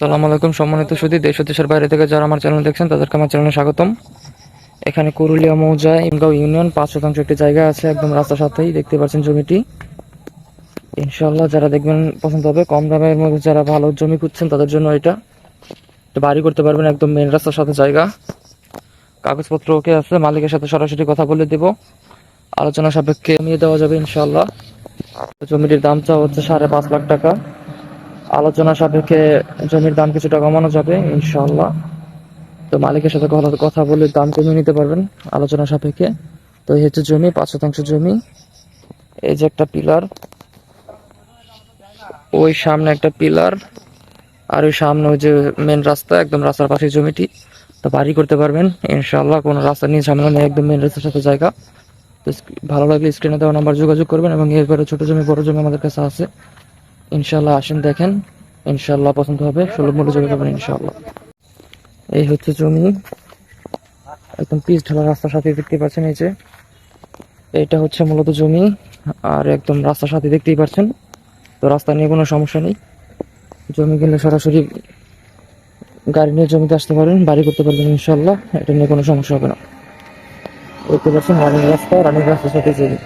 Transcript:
সালাম আলাইকুম সম্মানিত সুদী দেশ দেশের বাইরে থেকে যারা আমার চ্যানেল দেখছেন, তাদেরকে আমার চ্যানেলে স্বাগতম। এখানে কুরুলিয়া, মৌজা, ইমগাঁও ইউনিয়ন, পাঁচ শতাংশ একটি জায়গা আছে একদম রাস্তার সাথেই, দেখতে পাচ্ছেন জমিটি। ইনশাল্লাহ যারা দেখবেন পছন্দ হবে, কম দামের মধ্যে যারা ভালো জমি খুঁজছেন তাদের জন্য এটা। বাড়ি করতে পারবেন, একদম মেন রাস্তার সাথে জায়গা। কাগজপত্র ওকে আছে, মালিকের সাথে সরাসরি কথা বলে দেব। আলোচনা সাপেক্ষে নিয়ে দেওয়া যাবে ইনশাল্লাহ জমিটির দাম চাওয়া হচ্ছে সাড়ে পাঁচ লাখ টাকা। আলোচনা সাপেক্ষে জমির দাম কিছুটা কমানো যাবে ইনশাল্লাহ তো মালিকের সাথে কথা- বলে দাম কমিয়ে নিতে পারবেন আলোচনা সাপেক্ষে। তো এই হচ্ছে জমি, পাঁচ শতাংশ জমি। এই যে একটা পিলার, ওই সামনে একটা পিলার, আর ওই সামনে ওই যে মেন রাস্তা, একদম রাস্তার পাশে জমিটি। তো বাড়ি করতে পারবেন ইনশাল্লাহ কোনো রাস্তা নিয়ে ঝামেলা নেই, একদম মেন রাস্তার সাথে জায়গা। তো ভালো লাগলে স্ক্রিনে দেওয়া নাম্বার যোগাযোগ করবেন এবং এরপরে ছোট জমি, বড় জমি আমাদের কাছে আছে। ইনশাল্লাহ আসেন, দেখেন। ইনশাল্লাহ পছন্দ হবে, সুলভ মূল্য জমি পাবেন ইনশাল্লাহ এই হচ্ছে জমি। একদম পিচ ঢালা রাস্তার সাথে দেখতে পাচ্ছেন এই যে। এটা হচ্ছে মূলত জমি, আর একদম রাস্তার সাথে দেখতেই পাচ্ছেন। তো রাস্তা নিয়ে কোনো সমস্যা নেই। জমি কিনলে সরাসরি গাড়ি নিয়ে জমিতে আসতে পারেন, বাড়ি করতে পারবেন ইনশাল্লাহ এটা নিয়ে কোনো সমস্যা হবে না। দেখতে পাচ্ছেন রানিং রাস্তা, রানিং রাস্তার সাথে জমি